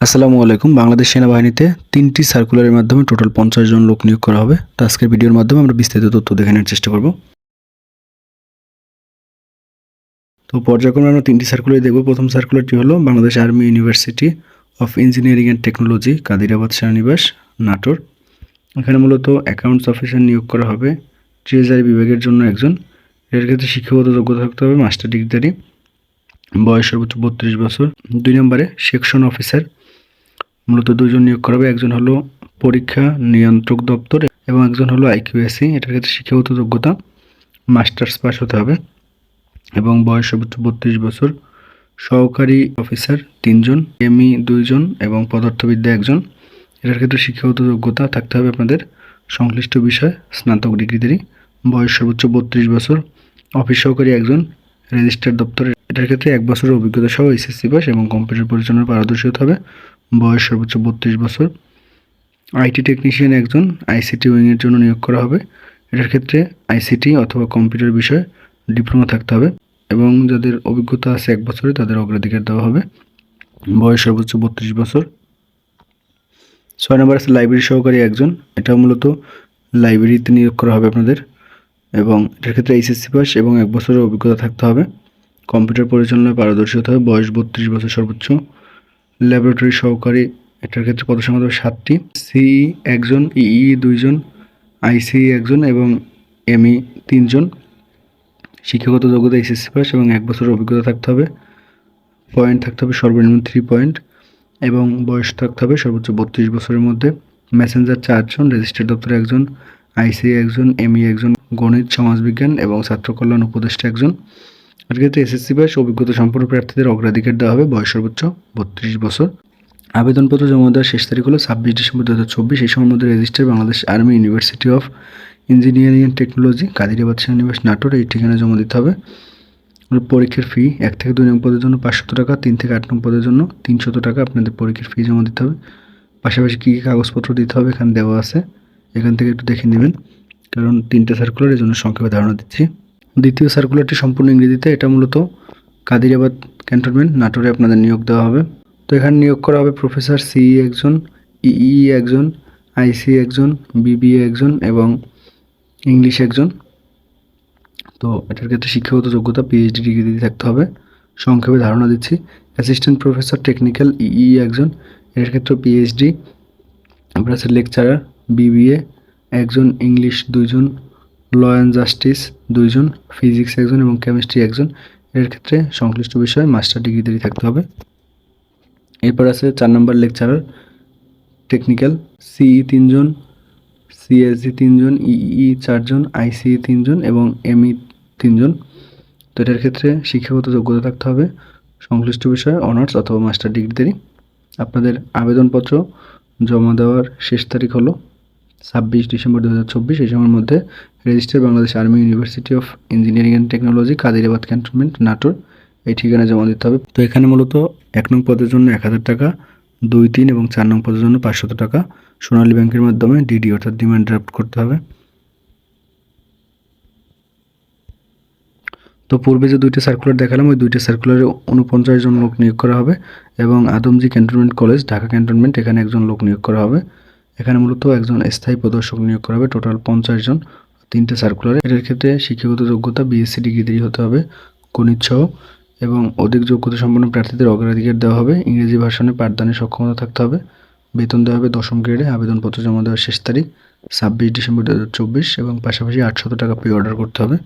আসসালামু আলাইকুম। বাংলাদেশ সেনাবাহিনীতে তিনটি সার্কুলারের মাধ্যমে টোটাল পঞ্চাশ জন লোক নিয়োগ করা হবে। তো আজকের ভিডিওর মাধ্যমে আমরা বিস্তারিত তথ্য দেখে নেওয়ার চেষ্টা করব। তো পর্যায়ক্রমে আমরা তিনটি সার্কুলার দেখব। প্রথম সার্কুলারটি হলো Bangladesh army university of engineering and technology, Kadirabad সেনানিবাস Natore. এখানে মূলত অ্যাকাউন্টস অফিসার নিয়োগ করা হবে। ট্রেজারি বিভাগের জন্য একজন। এর ক্ষেত্রে শিক্ষাগত যোগ্যতা থাকতে হবে মাস্টার ডিগ্রিধারী বয়স সর্বোচ্চ বত্রিশ বছর। দুই নম্বরে সেকশন অফিসার মূলত দুজন নিয়োগ করা হবে। একজন হলো পরীক্ষা নিয়ন্ত্রক দপ্তর এবং একজন হলো আইকিউএসসি এটার ক্ষেত্রে শিক্ষাগত যোগ্যতা মাস্টার্স পাস হতে হবে এবং বয়স সর্বোচ্চ বত্রিশ বছর। সহকারী অফিসার তিনজন, এমই দুইজন এবং পদার্থবিদ্যা একজন। এটার ক্ষেত্রে শিক্ষাগত যোগ্যতা থাকতে হবে আপনাদের। সংশ্লিষ্ট বিষয়, স্নাতক ডিগ্রিদেরই। বয়স সর্বোচ্চ বত্রিশ বছর। অফিস সহকারী একজন, রেজিস্টার দপ্তরে এটার ক্ষেত্রে এক বছরের অভিজ্ঞতা সহ এসএসসি পাস এবং কম্পিউটার পরিচালনার পারদর্শী হতে হবে। বয়স সর্বোচ্চ বত্রিশ বছর। আইটি টেকনিশিয়ান একজন, আইসিটি উইংয়ের জন্য নিয়োগ করা হবে। এটার ক্ষেত্রে আইসিটি অথবা কম্পিউটার বিষয়ে ডিপ্লোমা থাকতে হবে এবং যাদের অভিজ্ঞতা আছে এক বছরে তাদের অগ্রাধিকার দেওয়া হবে। বয়স সর্বোচ্চ বত্রিশ বছর। ছয় নম্বর আছে লাইব্রেরি সহকারী একজন। এটা মূলত লাইব্রেরিতে নিয়োগ করা হবে আপনাদের এবং এটার ক্ষেত্রে এইচএসসি পাস এবং এক বছরের অভিজ্ঞতা থাকতে হবে। কম্পিউটার পরিচালনায় পারদর্শী হতে হবে। বয়স বত্রিশ বছর সর্বোচ্চ। ল্যাবরেটরি সহকারী, এটার ক্ষেত্রে কত সংখ্যা সাতটি। সি একজন ইই দুইজন আইসি একজন এবং এমই তিনজন। শিক্ষাগত যোগ্যতা এসএসসি পাস এবং এক বছরের অভিজ্ঞতা থাকতে হবে। পয়েন্ট থাকতে হবে সর্বনিম্ন থ্রি পয়েন্ট এবং বয়স থাকতে হবে সর্বোচ্চ বত্রিশ বছরের মধ্যে। মেসেঞ্জার চারজন রেজিস্টার দপ্তরে একজন আইসি একজন এমই একজন, গণিত, সমাজবিজ্ঞান এবং ছাত্র কল্যাণ উপদেষ্টা একজন। এর ক্ষেত্রে এসএসসি পাস অভিজ্ঞতা সম্পন্ন প্রার্থীদের অগ্রাধিকার দেওয়া হবে বয়স সর্বোচ্চ বত্রিশ বছর। আবেদনপত্র জমা দেওয়ার শেষ তারিখ হলো ছাব্বিশ ডিসেম্বর দু হাজার চব্বিশ। এই সময়ের মধ্যে register Bangladesh army university of engineering and technology Kadirabad সেনানিবাস Natore এই ঠিকানা জমা দিতে হবে। পরীক্ষার ফি এক থেকে দুই নং পদের জন্য পাঁচশত টাকা, তিন থেকে আট নং পদের জন্য তিনশত টাকা আপনাদের পরীক্ষার ফি জমা দিতে হবে। পাশাপাশি কী কী কাগজপত্র দিতে হবে এখানে দেওয়া আছে। এখান থেকে একটু দেখে নেবেন। কারণ তিনটে সার্কুলার এই জন্য সংক্ষেপে ধারণা দিচ্ছি। দ্বিতীয় সার্কুলারটি সম্পূর্ণ ইংরেজিতে, এটা মূলত কাদিরাবাদ ক্যান্টনমেন্ট নাটোরে আপনাদের নিয়োগ দেওয়া হবে। তো এখানে নিয়োগ করা হবে প্রফেসর সি একজন ইই একজন আইসি একজন বিবিএ একজন এবং ইংলিশ একজন। তো এটার ক্ষেত্রে শিক্ষাগত যোগ্যতা পিএইচডি ডিগ্রি থাকতে হবে। সংক্ষেপে ধারণা দিচ্ছি অ্যাসিস্ট্যান্ট প্রফেসর টেকনিক্যাল ইই একজন, এর ক্ষেত্রে পিএইচডি আপনার লেকচারার বিবিএ একজন ইংলিশ দুইজন ল অ্যান্ড জাস্টিস দুইজন, ফিজিক্স একজন এবং কেমিস্ট্রি একজন। এর ক্ষেত্রে সংশ্লিষ্ট বিষয়ে মাস্টার ডিগ্রিদেরই থাকতে হবে। এরপর আছে চার নম্বর লেকচারার টেকনিক্যাল। সিই তিনজন, সিএসজি তিনজন ইই চারজন, আইসিই তিনজন এবং এমই তিনজন। তো এটার ক্ষেত্রে শিক্ষাগত যোগ্যতা থাকতে হবে। সংশ্লিষ্ট বিষয়ে অনার্স অথবা মাস্টার ডিগ্রিদেরই। আপনাদের আবেদনপত্র জমা দেওয়ার শেষ তারিখ হলো ছাব্বিশ ডিসেম্বর দু হাজার চব্বিশ। এই সময়ের মধ্যে register Bangladesh army university of engineering and technology Kadirabad cantonment Natore এই ঠিকানা জমা দিতে হবে। তো এখানে মূলত এক নং পদের জন্য এক হাজার টাকা, দুই তিন এবং চার নং পদের জন্য পাঁচশত টাকা সোনালী ব্যাংকের মাধ্যমে ডিডি অর্থাৎ ডিমান্ড ড্রাফট করতে হবে। তো পূর্বে যে দুইটা সার্কুলার দেখালাম, ওই দুইটা সার্কুলারে উনপঞ্চাশ জন লোক নিয়োগ করা হবে এবং Adamjee cantonment college, Dhaka cantonment, এখানে একজন লোক নিয়োগ করা হবে। এখানে মূলত একজন স্থায়ী প্রদর্শক নিয়োগ করা হবে, টোটাল পঞ্চাশ জন। তিনটে সার্কুলার এটার ক্ষেত্রে শিক্ষাগত যোগ্যতা বিএসসি ডিগ্রিদেরই হতে হবে, গণিত সহ। এবং অধিক যোগ্যতা সম্পন্ন প্রার্থীদের অগ্রাধিকার দেওয়া হবে, ইংরেজি ভাষণে পাঠদানের সক্ষমতা থাকতে হবে। বেতন দেওয়া হবে দশম গ্রেডে আবেদনপত্র জমা দেওয়ার শেষ তারিখ, ছাব্বিশ ডিসেম্বর দু হাজার চব্বিশ এবং পাশাপাশি আটশত টাকা পে অর্ডার করতে হবে।